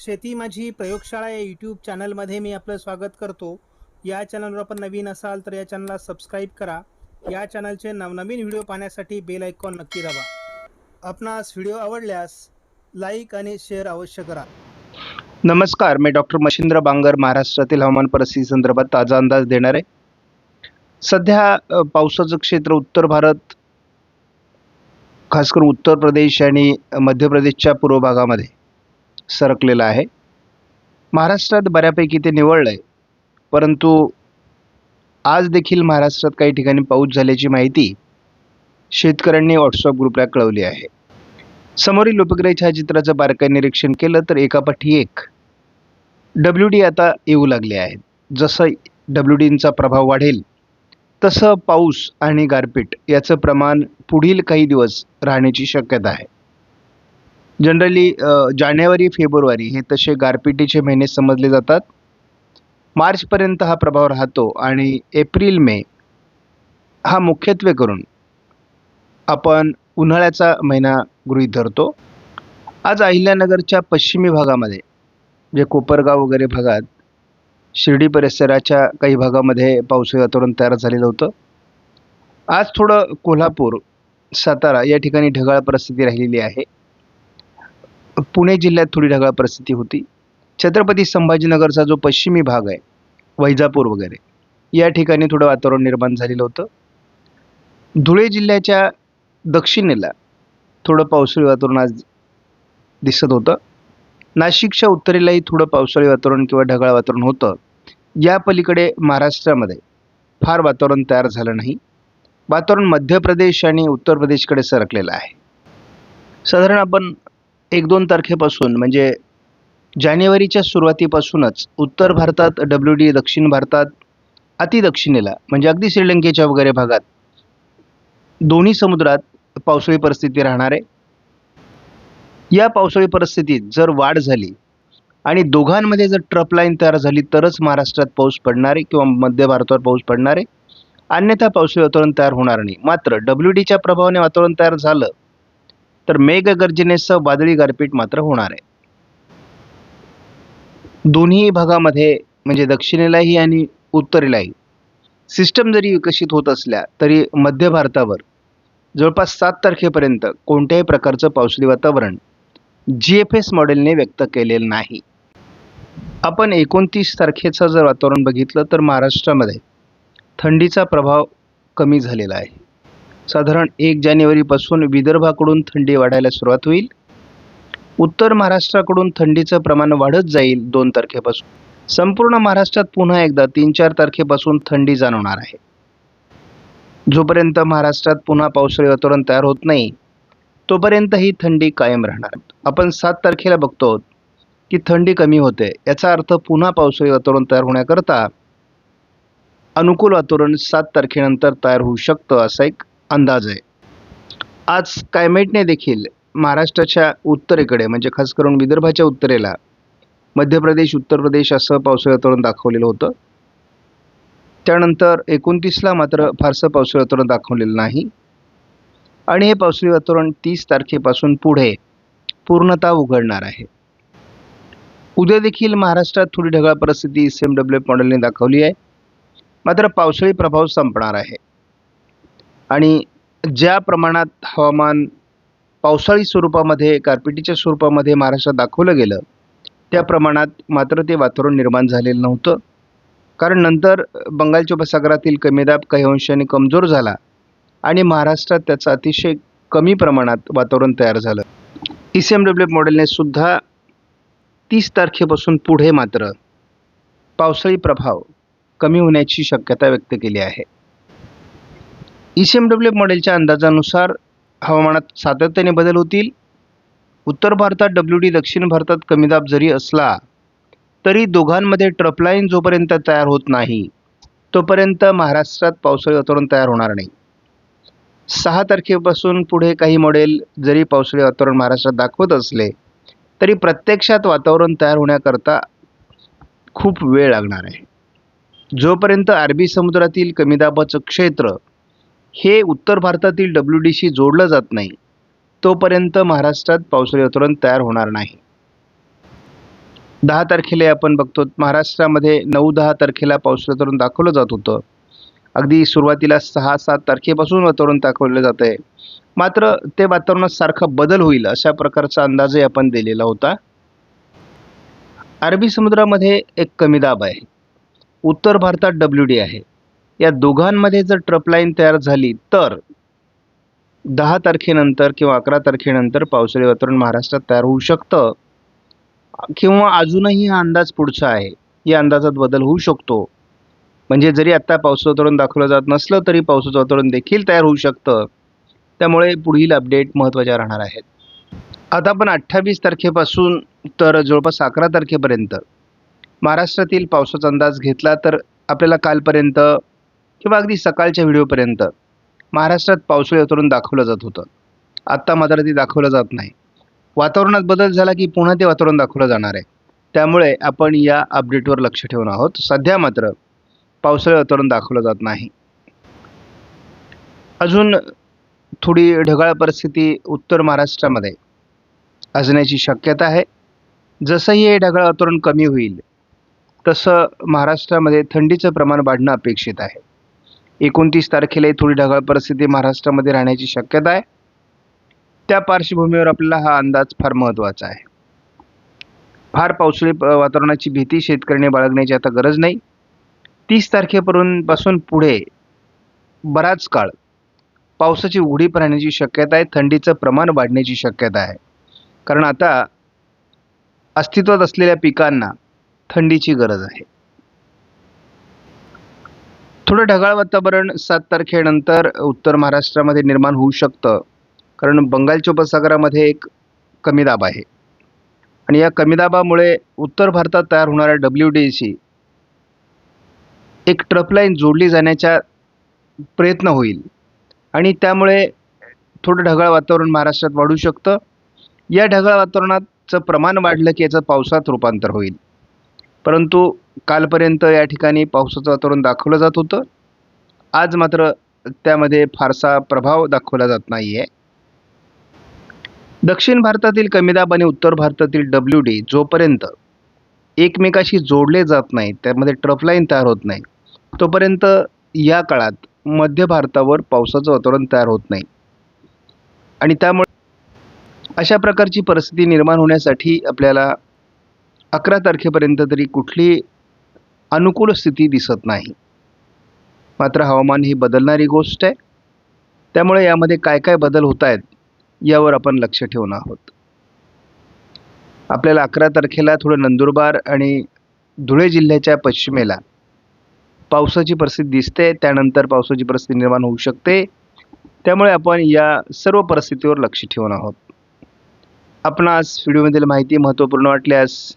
शेती माझी प्रयोगशाळा या यूट्यूब चॅनलमध्ये मी आपलं स्वागत करतो. या चॅनलवर आपण नवीन असाल तर या चॅनलला सबस्क्राईब करा. या चॅनलचे नवनवीन व्हिडिओ पाहण्यासाठी बेल आयकॉन नक्की दाबा. आपणास व्हिडिओ आवडल्यास लाईक आणि शेअर अवश्य करा. नमस्कार मी डॉक्टर मशिंद्र बांगर महाराष्ट्रातील हवामान परिस्थिती संदर्भात ताजा अंदाज देणार आहे. सध्या पावसाचं क्षेत्र उत्तर भारत खास करून उत्तर प्रदेश आणि मध्य प्रदेशच्या पूर्व भागामध्ये सरकलेलं आहे. महाराष्ट्रात बऱ्यापैकी ते निवळलं आहे परंतु आज देखील महाराष्ट्रात काही ठिकाणी पाऊस झाल्याची माहिती शेतकऱ्यांनी व्हॉट्सअप ग्रुपला कळवली आहे. समोरील उपग्रह छायाचित्राचं बारकाई निरीक्षण केलं तर एकापाठी एक डब्ल्यू डी आता येऊ लागले आहेत. जसं डब्ल्यू डींचा प्रभाव वाढेल तसं पाऊस आणि गारपीट याचं प्रमाण पुढील काही दिवस राहण्याची शक्यता आहे. जनरली जानेवारी फेब्रुवारी हे तसे गारपिटीचे महिने समजले जातात. मार्चपर्यंत हा प्रभाव राहतो आणि एप्रिल मे हा मुख्यत्वे करून आपण उन्हाळ्याचा महिना गृहीत धरतो. आज अहिल्यानगरच्या पश्चिमी भागामध्ये जे कोपरगाव वगैरे भागात शिर्डी परिसराच्या काही भागामध्ये पावसाळी वातावरण तयार झालेलं होतं. आज थोडं कोल्हापूर सातारा या ठिकाणी ढगाळ परिस्थिती राहिलेली आहे. पुणे जिल्ह्यात थोडी ढगाळ परिस्थिती होती. छत्रपती संभाजीनगरचा जो पश्चिमी भाग आहे वैजापूर वगैरे या ठिकाणी थोडं वातावरण निर्माण झालेलं होतं. धुळे जिल्ह्याच्या दक्षिणेला थोडं पावसाळी वातावरण आज दिसत होतं. नाशिकच्या उत्तरेलाही थोडं पावसाळी वातावरण किंवा ढगाळ वातावरण होतं. या पलीकडे महाराष्ट्रामध्ये फार वातावरण तयार झालं नाही. वातावरण मध्य प्रदेश आणि उत्तर प्रदेशकडे सरकलेलं आहे. साधारण आपण एक दोन तारखेपासून म्हणजे जानेवारीच्या सुरुवातीपासूनच उत्तर भारतात डब्ल्यू डी दक्षिण भारतात अतिदक्षिणेला म्हणजे अगदी श्रीलंकेच्या वगैरे भागात दोन्ही समुद्रात पावसाळी परिस्थिती राहणार आहे. या पावसाळी परिस्थितीत जर वाढ झाली आणि दोघांमध्ये जर ट्रप लाईन तयार झाली तरच महाराष्ट्रात पाऊस पडणार आहे किंवा मध्य भारतावर पाऊस पडणार आहे. अन्यथा पावसाळी वातावरण तयार होणार नाही. मात्र डब्ल्यू डीच्या प्रभावाने वातावरण तयार झालं तर मेघगर्जनेसह वादळी गारपीट मात्र होणार आहे. दोन्ही भागामध्ये म्हणजे दक्षिणेलाही आणि उत्तरेलाही सिस्टम जरी विकसित होत असल्या तरी मध्य भारतावर जवळपास सात तारखेपर्यंत कोणत्याही प्रकारचं पावसाळी वातावरण जी एफ एस मॉडेलने व्यक्त केलेलं नाही. आपण एकोणतीस तारखेचं जर वातावरण बघितलं तर महाराष्ट्रामध्ये थंडीचा प्रभाव कमी झालेला आहे. साधारण एक जानेवारीपासून विदर्भाकडून थंडी वाढायला सुरुवात होईल. उत्तर महाराष्ट्राकडून थंडीचं प्रमाण वाढत जाईल दोन तारखेपासून. संपूर्ण महाराष्ट्रात पुन्हा एकदा तीन चार तारखेपासून थंडी जाणवणार आहे. जोपर्यंत महाराष्ट्रात पुन्हा पावसाळी वातावरण तयार होत नाही तोपर्यंत ही थंडी कायम राहणार. आपण सात तारखेला बघतो आहोत की थंडी कमी होते. याचा अर्थ पुन्हा पावसाळी वातावरण तयार होण्याकरता अनुकूल वातावरण सात तारखेनंतर तयार होऊ शकतं असा एक अंदाज आहे. आज कायमेटने देखील महाराष्ट्राच्या उत्तरेकडे म्हणजे खास करून विदर्भाच्या उत्तरेला मध्य प्रदेश उत्तर प्रदेश असं पावसाळी वातावरण दाखवलेलं होतं. त्यानंतर एकोणतीसला मात्र फारसं पावसाळी वातावरण दाखवलेलं नाही. आणि हे पावसाळी वातावरण तीस तारखेपासून पुढे पूर्णतः उघडणार आहे. उद्या देखील महाराष्ट्रात थोडी ढगाळ परिस्थिती सी एम डब्ल्यू मॉडेलने दाखवली आहे. मात्र पावसाळी प्रभाव संपणार आहे. आणि ज्या प्रमाणात हवामान पावसाळी स्वरूपामध्ये गारपिटीच्या स्वरूपामध्ये महाराष्ट्रात दाखवलं गेलं त्या प्रमाणात मात्र ते वातावरण निर्माण झालेलं नव्हतं. कारण नंतर बंगालच्या उपसागरातील कमी दाब काही अंशाने कमजोर झाला आणि महाराष्ट्रात त्याचं अतिशय कमी प्रमाणात वातावरण तयार झालं. E C M W F मॉडेलने सुद्धा तीस तारखेपासून पुढे मात्र पावसाळी प्रभाव कमी होण्याची शक्यता व्यक्त केली आहे. E C M W F मॉडेलच्या अंदाजानुसार हवामानात सातत्याने बदल होतील. उत्तर भारतात डब्ल्यू डी दक्षिण भारतात कमी दाब जरी असला तरी दोघांमध्ये ट्रपलाईन जोपर्यंत तयार होत नाही तोपर्यंत महाराष्ट्रात पावसाळी वातावरण तयार होणार नाही. सहा तारखेपासून पुढे काही मॉडेल जरी पावसाळी वातावरण महाराष्ट्रात दाखवत असले तरी प्रत्यक्षात वातावरण तयार होण्याकरता खूप वेळ लागणार आहे. जोपर्यंत अरबी समुद्रातील कमी दाबाचं क्षेत्र हे उत्तर भारतातील डब्ल्यू डीशी जोडलं जात नाही तोपर्यंत महाराष्ट्रात पावसाळी वातावरण तयार होणार नाही. दहा तारखेला आपण बघतो महाराष्ट्रामध्ये नऊ दहा तारखेला पावसाळी वातावरण दाखवलं जात होतं. अगदी सुरुवातीला सहा सात तारखेपासून वातावरण दाखवलं जात आहे. मात्र ते वातावरणात सारखा बदल होईल अशा प्रकारचा अंदाजही आपण दिलेला होता. अरबी समुद्रामध्ये एक कमी दाब आहे. उत्तर भारतात डब्ल्यू डी आहे. या दोघांमध्ये जर ट्रप लाईन तयार झाली तर दहा तारखेनंतर किंवा अकरा तारखेनंतर पावसाळी वातावरण महाराष्ट्रात तयार होऊ शकतं. किंवा अजूनही हा अंदाज पुढचा आहे. या अंदाजात बदल होऊ शकतो. म्हणजे जरी आत्ता पावसाचं वातावरण दाखवलं जात नसलं तरी पावसाचं वातावरण देखील तयार होऊ शकतं. त्यामुळे पुढील अपडेट महत्त्वाच्या राहणार आहेत. आता आपण अठ्ठावीस तारखेपासून तर जवळपास अकरा तारखेपर्यंत महाराष्ट्रातील पावसाचा अंदाज घेतला तर आपल्याला कालपर्यंत किंवा अगदी सकाळच्या व्हिडिओपर्यंत महाराष्ट्रात पावसाळी वातावरण दाखवलं जात होतं. आत्ता मात्र ते दाखवलं जात नाही. वातावरणात बदल झाला की पुन्हा ते वातावरण दाखवलं जाणार आहे. त्यामुळे आपण या अपडेटवर लक्ष ठेवून आहोत. सध्या मात्र पावसाळी वातावरण दाखवलं जात नाही. अजून थोडी ढगाळ परिस्थिती उत्तर महाराष्ट्रामध्ये असण्याची शक्यता आहे. जसंही हे ढगाळ वातावरण कमी होईल तसं महाराष्ट्रामध्ये थंडीचं प्रमाण वाढणं अपेक्षित आहे. एकोणतीस तारखेलाही थोडी ढगाळ परिस्थिती महाराष्ट्रामध्ये राहण्याची शक्यता आहे. त्या पार्श्वभूमीवर आपल्याला हा अंदाज फार महत्त्वाचा आहे. फार पावसाळी वातावरणाची भीती शेतकऱ्याने बाळगण्याची आता गरज नाही. तीस तारखेपर्यंत पासून पुढे बराच काळ पावसाची उघडीप राहण्याची शक्यता आहे थंडीचं प्रमाण वाढण्याची शक्यता आहे. कारण आता अस्तित्वात असलेल्या पिकांना थंडीची गरज आहे. थोडं ढगाळ वातावरण सात तारखेनंतर उत्तर महाराष्ट्रामध्ये निर्माण होऊ शकतं. कारण बंगालच्या उपसागरामध्ये एक कमी दाब आहे. आणि या कमी दाबामुळे उत्तर भारतात तयार होणाऱ्या डब्ल्यू डी सी एक ट्रपलाईन जोडली जाण्याचा प्रयत्न होईल. आणि त्यामुळे थोडं ढगाळ वातावरण महाराष्ट्रात वाढू शकतं. या ढगाळ वातावरणाचं प्रमाण वाढलं की याचं पावसात रूपांतर होईल. परंतु कालपर्यंत या ठिकाणी पावसाचं वातावरण दाखवलं जात होतं. आज मात्र त्यामध्ये फारसा प्रभाव दाखवला जात नाही आहे दक्षिण भारतातील कमी दाब आणि उत्तर भारतातील डब्ल्यू डी जोपर्यंत एकमेकाशी जोडले जात नाही त्यामध्ये ट्रफलाईन तयार होत नाही तोपर्यंत या काळात मध्य भारतावर पावसाचं वातावरण तयार होत नाही. आणि त्यामुळे अशा प्रकारची परिस्थिती निर्माण होण्यासाठी आपल्याला अकरा तारखेपर्यंत तरी कुठली अनुकूल स्थिती दिसत नाही. मात्र हवामान ही बदलणारी गोष्ट आहे. त्यामुळे यामध्ये काय काय बदल होत आहेत यावर आपण लक्ष ठेवून आहोत. आपल्याला अकरा तारखेला थोडं नंदुरबार आणि धुळे जिल्ह्याच्या पश्चिमेला पावसाची परिस्थिती दिसते त्यानंतर पावसाची परिस्थिती निर्माण होऊ शकते. त्यामुळे आपण या सर्व परिस्थितीवर लक्ष ठेवून आहोत. आपणास व्हिडिओमधील माहिती महत्त्वपूर्ण वाटल्यास